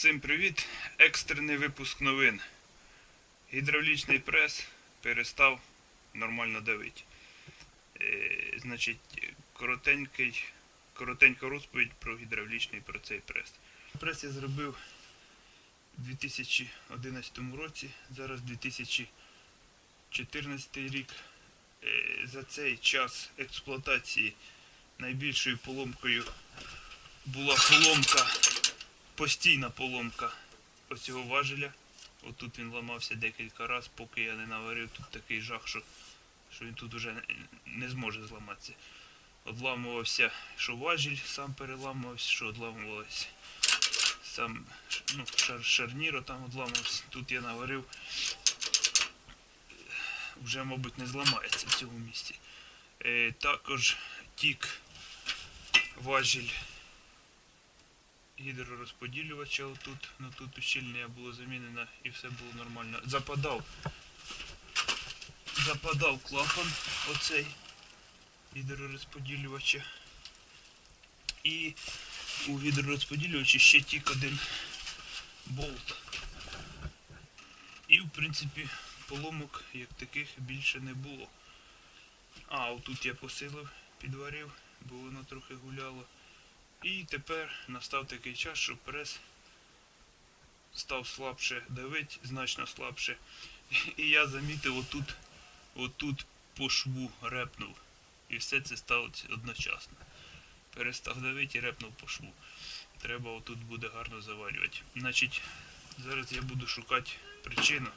Всім привіт! Екстрений випуск новин. Гідравлічний прес перестав нормально давити. Е, значить, коротенький, коротенька розповідь про гідравлічний про цей прес. Прес я зробив у 2011 році, зараз 2014 рік. Е, за цей час експлуатації найбільшою поломкою була поломка постійна поломка оцього важеля. Отут він ламався декілька разів, поки я не наварив тут такий жах, що, що він тут вже не, зможе зламатися. Одламувався, що важіль сам переламувався, що одламувався сам ну, шар, шарніро там одламався. Тут я наварив. Вже, мабуть, не зламається в цьому місці. Е, також тік важіль гідророзподілювача отут, ну тут ущільнення було замінено і все було нормально. Западав. Западав клапан оцей гідророзподілювача. І у гідророзподілювачі ще тік один болт. І в принципі поломок як таких більше не було. А, отут я посилив, підварив, бо воно трохи гуляло. І тепер настав такий час, що прес став слабше давить, значно слабше. І я замітив отут, отут по шву репнув. І все це сталося одночасно. Перестав давити і репнув по шву. Треба отут буде гарно заварювати. Значить, зараз я буду шукати причину.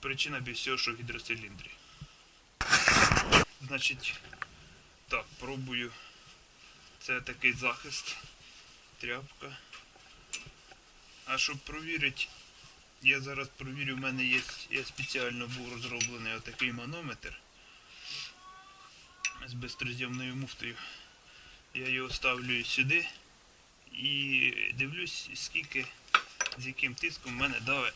Причина без всього, що в гідроциліндрі. Значить, так, пробую. Це такий захист, тряпка. А щоб провірити, я зараз провірю, в мене є, я спеціально був розроблений отакий манометр з безтрозйомною муфтою. Я його ставлю сюди і дивлюсь, скільки, з яким тиском в мене даве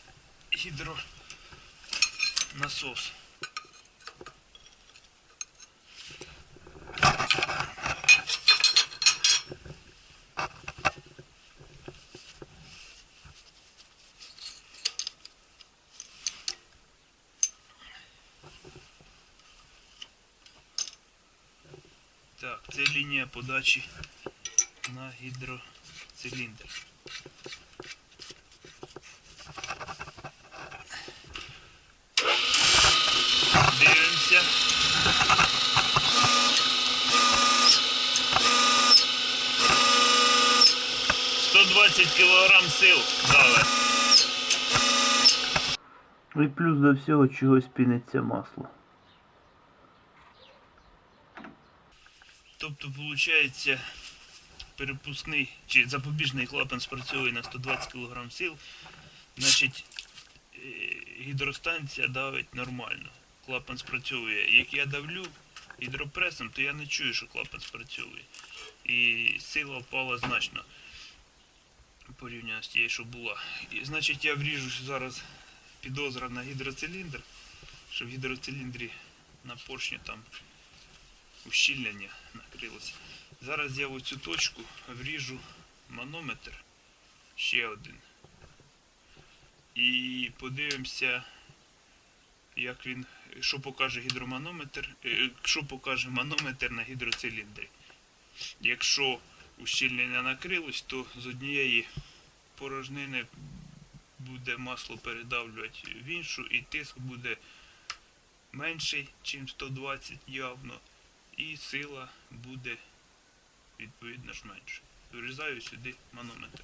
гідронасос. Так, це лінія подачі на гідроциліндр. Дивимося. Сто двадцять кілограм сил дали. І плюс до всього чогось піниться масло. Тобто, виходить, перепускний чи запобіжний клапан спрацьовує на 120 кг сил, значить е, гідростанція давить нормально. Клапан спрацьовує. Як я давлю гідропресом, то я не чую, що клапан спрацьовує. І сила впала значно порівняно з тією, що була. І, значить, я вріжу зараз підозра на гідроциліндр, що в гідроциліндрі на поршню там ущільнення накрилося. Зараз я в цю точку вріжу манометр ще один. І подивимося, як він, що покаже гідроманометр, е, що покаже манометр на гідроциліндрі. Якщо ущільнення накрилось, то з однієї порожнини буде масло передавлювати в іншу і тиск буде менший, ніж 120 явно і сила буде відповідно ж менше. Вирізаю сюди манометр.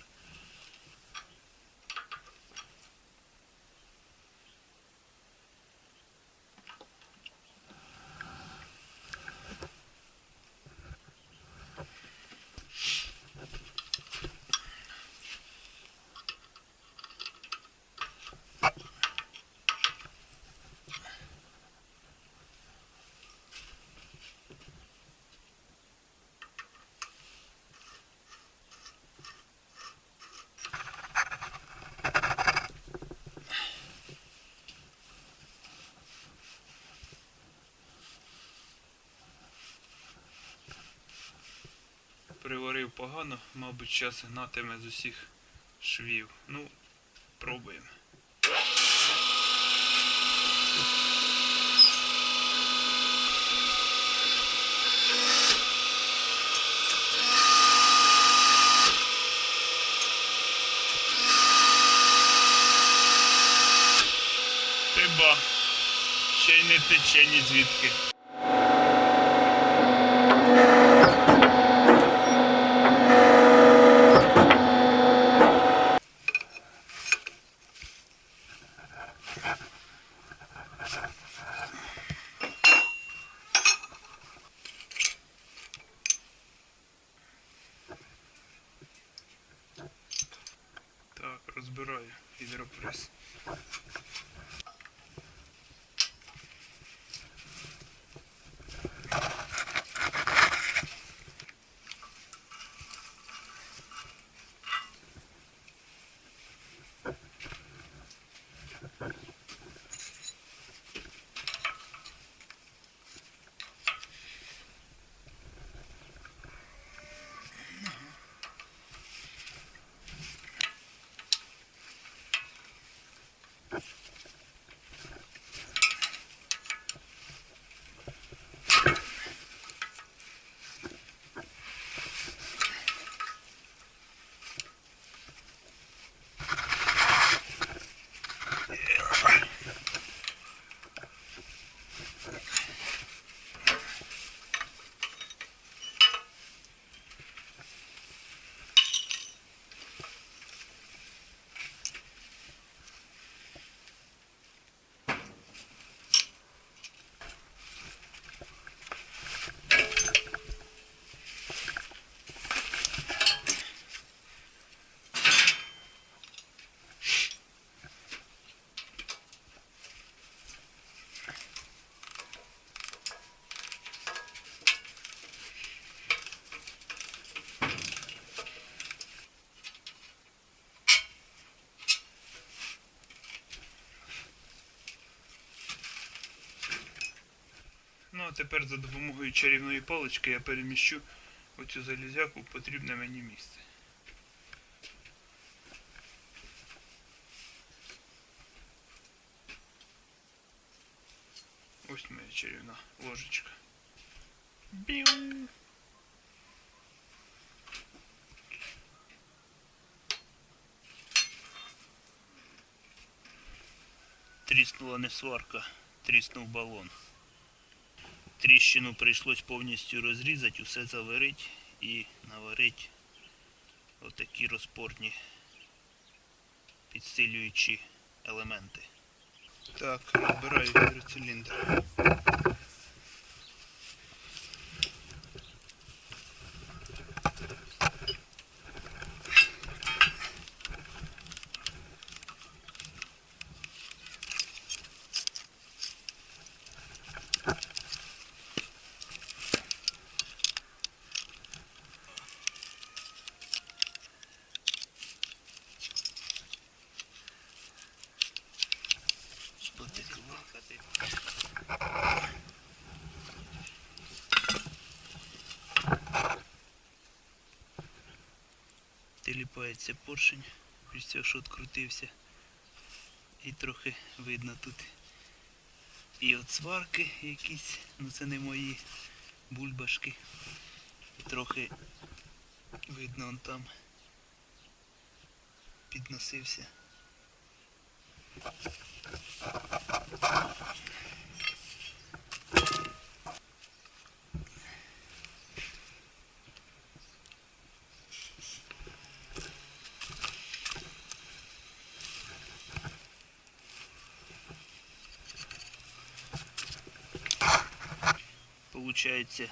Приварив погано, мабуть, зараз гнатиме з усіх швів. Ну, пробуємо. Ще й не тече ні звідки. Тепер за допомогою чарівної палички я переміщу оцю залізяку в потрібне мені місце. Ось моя чарівна ложечка. Біу. Тріснула не сварка, тріснув балон. Тріщину прийшлось повністю розрізати, усе заварити і наварити отакі розпорні підсилюючі елементи. Так, розбираю гідроциліндр. Потекло. Теліпається поршень, після цього що відкрутився. І трохи видно тут і от сварки якісь, ну це не мої бульбашки. Трохи видно он там підносився. Получається,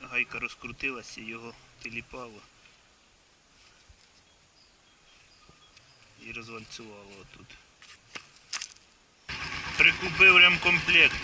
гайка розкрутилася, його теліпало і розвальцювало отут. Прикупив ремкомплект.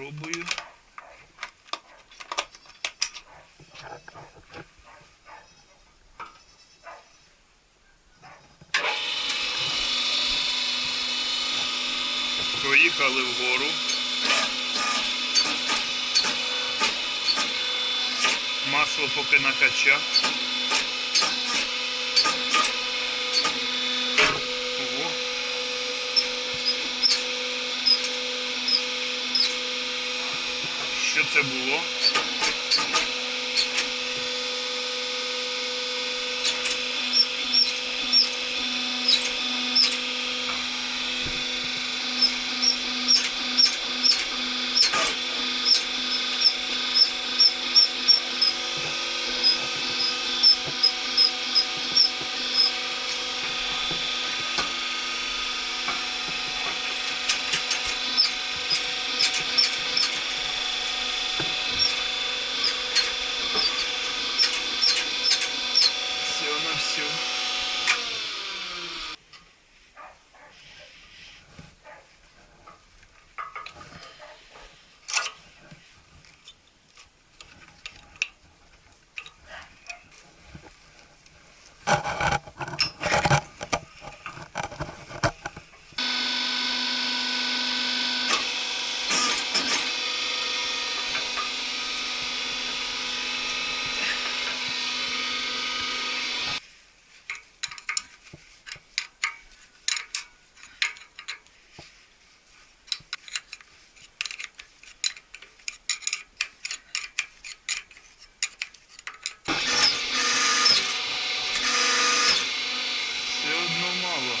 Пробую. Поїхали вгору. Масло поки накачав. Що це було? Все на все. Все одно мало.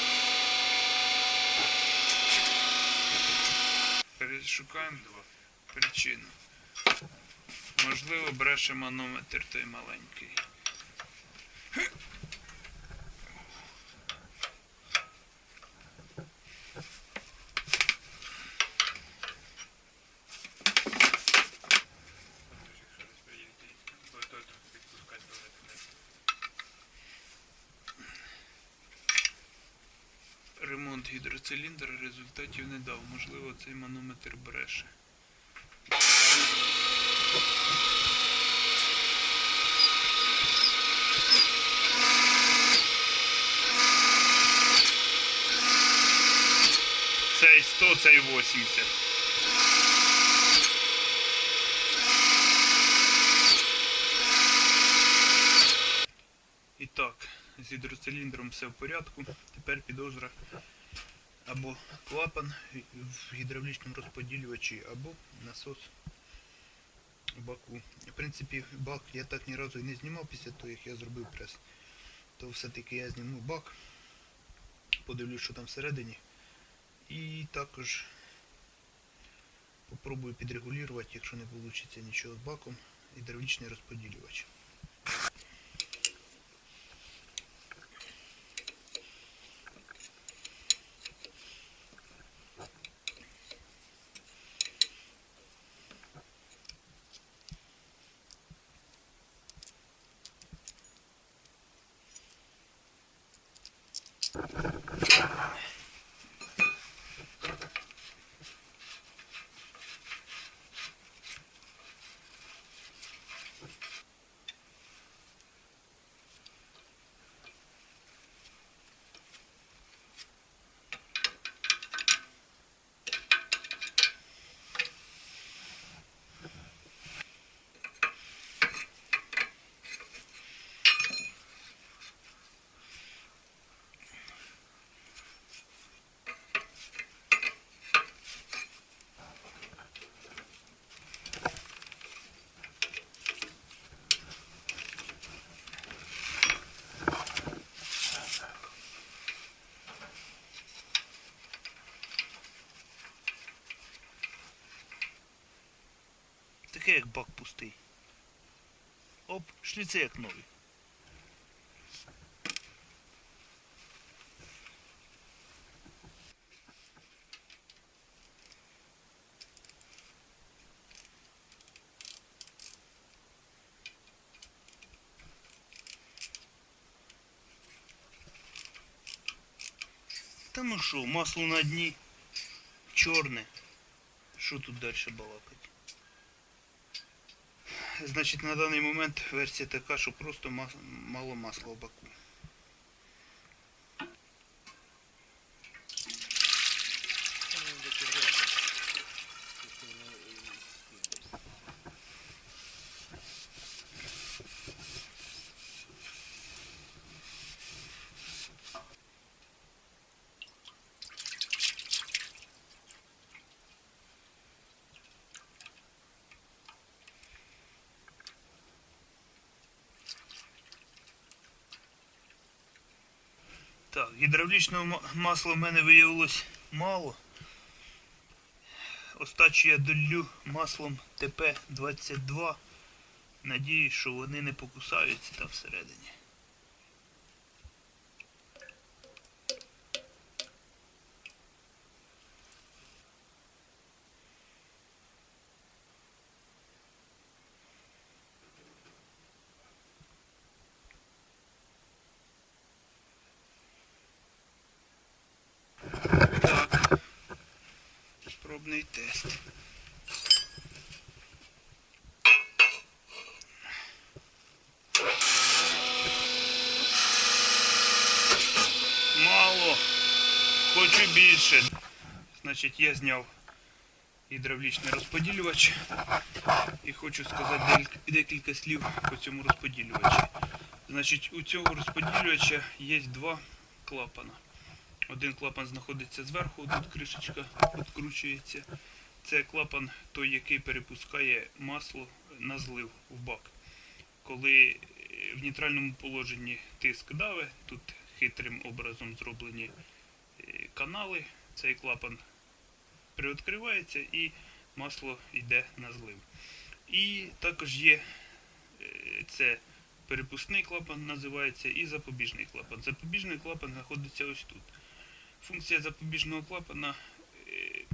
Перешукаємо причину. Можливо, бреше манометр той маленький. Гідроциліндра результатів не дав. Можливо, цей манометр бреше. Цей 100, цей 80. І так, з гідроциліндром все в порядку. Тепер підозра або клапан в гідравлічному розподілювачі, або насос баку. В принципі, бак я так ні разу і не знімав після того, як я зробив прес. То все-таки я зніму бак, подивлюсь, що там всередині. І також попробую підрегулювати, якщо не вийде нічого з баком, гідравлічний розподілювач. Таке як бак пустий. Оп, шліци як нові. Та ну що, масло на дні чорне. Що тут далі балакати? Значить, на даний момент версія така, що просто мало масла в баку. Так, гідравлічного масла в мене виявилось мало. Остачу я долю маслом ТП-22. Надіюсь, що вони не покусаються там всередині. Так. Пробний тест. Мало. Хочу більше. Значить, я зняв гідравлічний розподілювач і хочу сказати декілька слів по цьому розподілювачу. Значить, у цього розподілювача є два клапана. Один клапан знаходиться зверху, тут кришечка відкручується. Це клапан той, який перепускає масло на злив в бак. Коли е, в нейтральному положенні тиск даве, тут хитрим образом зроблені канали, цей клапан приоткривається і масло йде на злив. І також є е, це перепускний клапан називається і запобіжний клапан. Запобіжний клапан знаходиться ось тут. Функція запобіжного клапана е,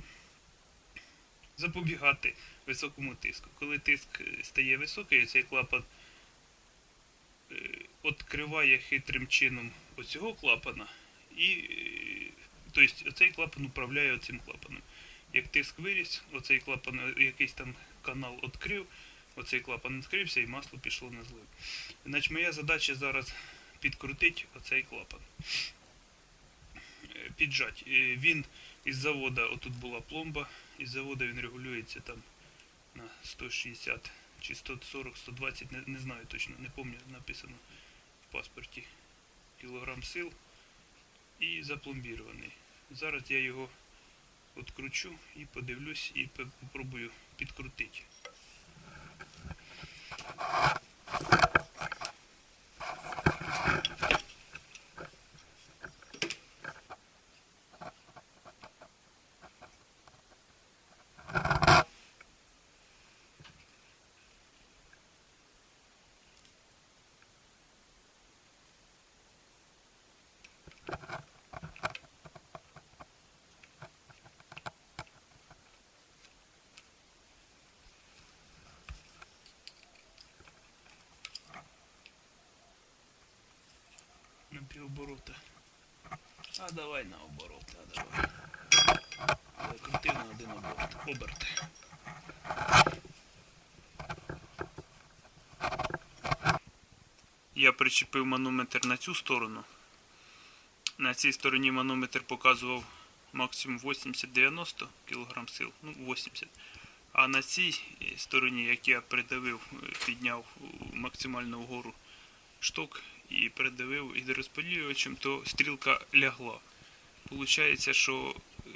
запобігати високому тиску. Коли тиск е, стає високий, цей клапан відкриває хитрим чином оцього клапана і тобто оцей клапан управляє оцим клапаном. Як тиск виріс, оцей клапан, е, якийсь там канал відкрив, оцей клапан відкрився і масло пішло на злив. Значить, моя задача зараз підкрутити оцей клапан. Е, Піджать. Він із завода, отут була пломба, із завода він регулюється там на 160 чи 140, 120, не, не знаю точно, не пам'ятаю, написано в паспорті кілограм сил і запломбірований. Зараз я його відкручу і подивлюсь і попробую підкрутити. Півоборота. А давай на оборот, а давай. Закрутив на один оборот. Оберт. Я причепив манометр на цю сторону. На цій стороні манометр показував максимум 80-90 кг сил. Ну, 80. А на цій стороні, як я придавив, підняв максимально вгору шток і придавив гідрозподілювачем, то стрілка лягла. Получається, що е,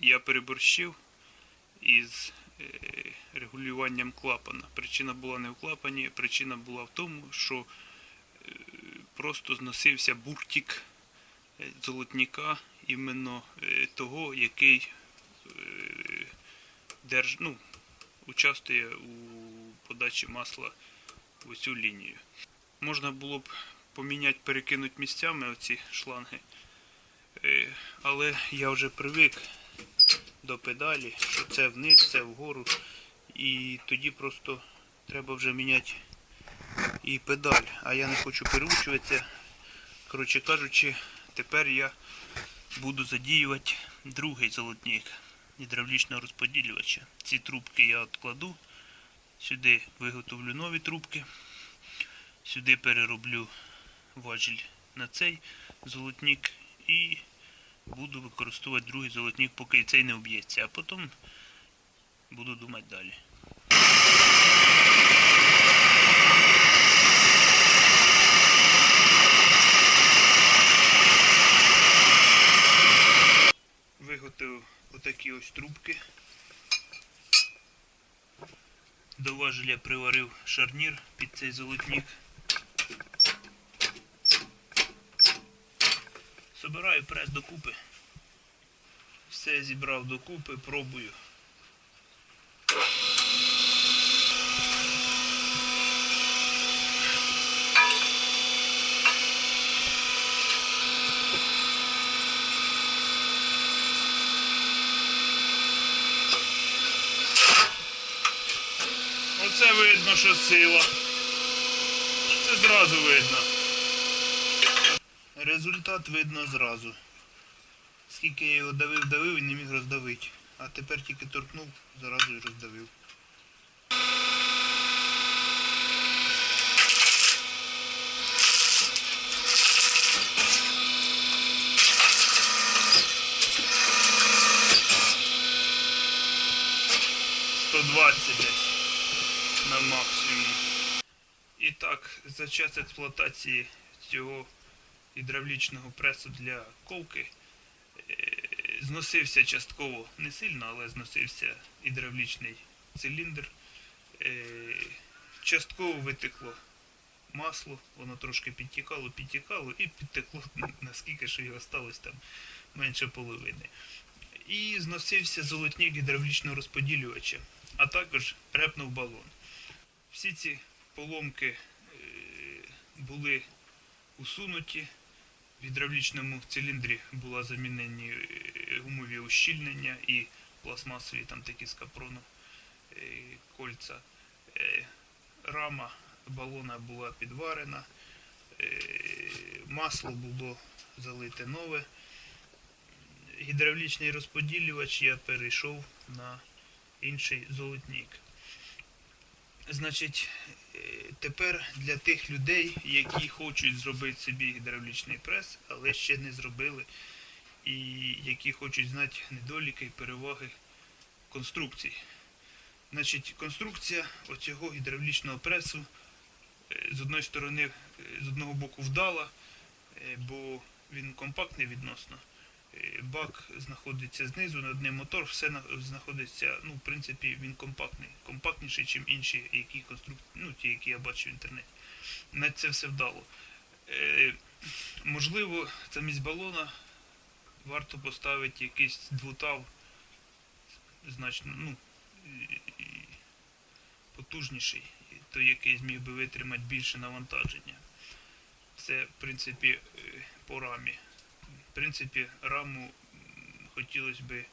я переборщив із е, регулюванням клапана. Причина була не в клапані, причина була в тому, що е, просто зносився буртик е, золотника іменно того, який держ, ну, участвує у подачі масла в цю лінію. Можна було б поміняти, перекинути місцями оці шланги, Е, але я вже привик до педалі, що це вниз, це вгору. І тоді просто треба вже міняти і педаль. А я не хочу переучуватися. Коротше кажучи, тепер я буду задіювати другий золотник. гідравлічного розподілювача. Ці трубки я откладу. Сюди виготовлю нові трубки. Сюди перероблю важіль на цей золотник і буду використовувати другий золотник, поки цей не об'ється, а потім буду думати далі. Виготовив отакі ось трубки. До важеля приварив шарнір під цей золотник. Собираю прес докупи. Все зібрав докупи, пробую. Оце видно, що сила. Це зразу видно. Результат видно зразу. Скільки я його давив, давив і не міг роздавити. А тепер тільки торкнув, зразу і роздавив. Десь на максимум. І так, за час експлуатації цього гідравлічного пресу для ковки е, зносився частково не сильно, але зносився гідравлічний циліндр. Е, Частково витекло масло, воно трошки підтікало, підтікало і підтекло наскільки що його сталося там менше половини. І зносився золотник гідравлічного розподілювача, а також репнув балон. Всі ці поломки е, були усунуті. В гідравлічному циліндрі була замінені е, гумові ущільнення і пластмасові там такі з капрону е, кольця. Е, Рама балона була підварена, масло було залите нове. Гідравлічний розподілювач я перейшов на інший золотник. Значить, е, тепер для тих людей, які хочуть зробити собі гідравлічний прес, але ще не зробили, і які хочуть знати недоліки і переваги конструкцій. Значить, конструкція оцього гідравлічного пресу е, з одної сторони, е, з одного боку вдала, бо він компактний відносно. Бак знаходиться знизу, над ним мотор, все на- знаходиться, ну, в принципі, він компактний. Компактніший, ніж інші, які конструк... ну, ті, які я бачив в інтернеті. На це все вдало. Е, можливо, замість балона варто поставити якийсь двутав, значно, ну, потужніший, той, який зміг би витримати більше навантаження. Це, в принципі, е, по рамі. Принципі, раму хотілося б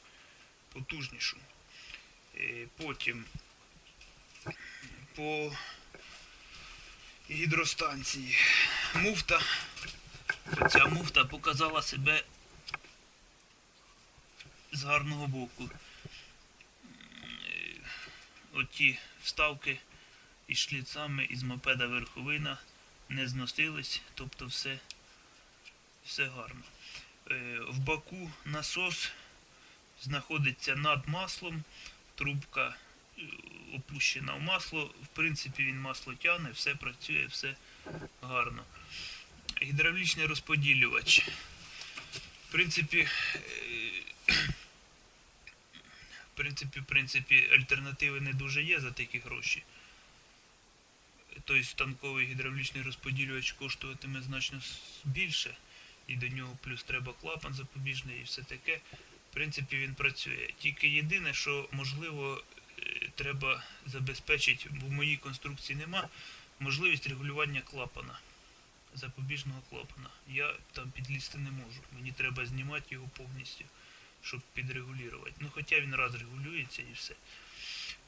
потужнішу. Е, Потім по гідростанції муфта. Ця муфта показала себе з гарного боку. Е, Оті вставки із шліцами із мопеда верховина не зносились, тобто все, все гарно. Е, В баку насос знаходиться над маслом, трубка е, опущена в масло. В принципі, він масло тягне, все працює, все гарно. Гідравлічний розподілювач. В принципі, е, в принципі, в принципі, альтернативи не дуже є за такі гроші. Тобто станковий гідравлічний розподілювач коштуватиме значно більше, і до нього плюс треба клапан запобіжний і все таке. В принципі, він працює. Тільки єдине, що можливо е, треба забезпечити, бо в моїй конструкції нема, можливість регулювання клапана, запобіжного клапана. Я там підлізти не можу. Мені треба знімати його повністю, щоб підрегулювати. Ну, хоча він раз регулюється і все.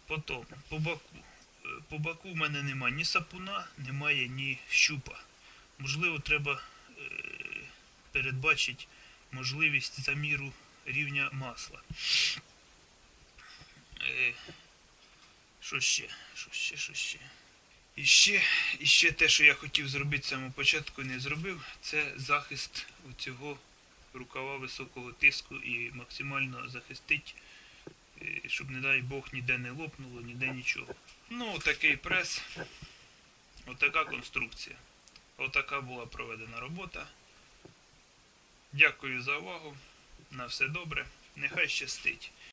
Потім, по боку. Е, По боку в мене немає ні сапуна, немає ні щупа. Можливо, треба передбачити можливість заміру рівня масла. Е, Що ще? Що ще, що ще? І ще, і ще те, що я хотів зробити з самого початку, не зробив, це захист цього рукава високого тиску і максимально захистить, е, щоб, не дай Бог, ніде не лопнуло, ніде нічого. Ну, такий прес, отака конструкція. Отака була проведена робота. Дякую за увагу. На все добре. Нехай щастить.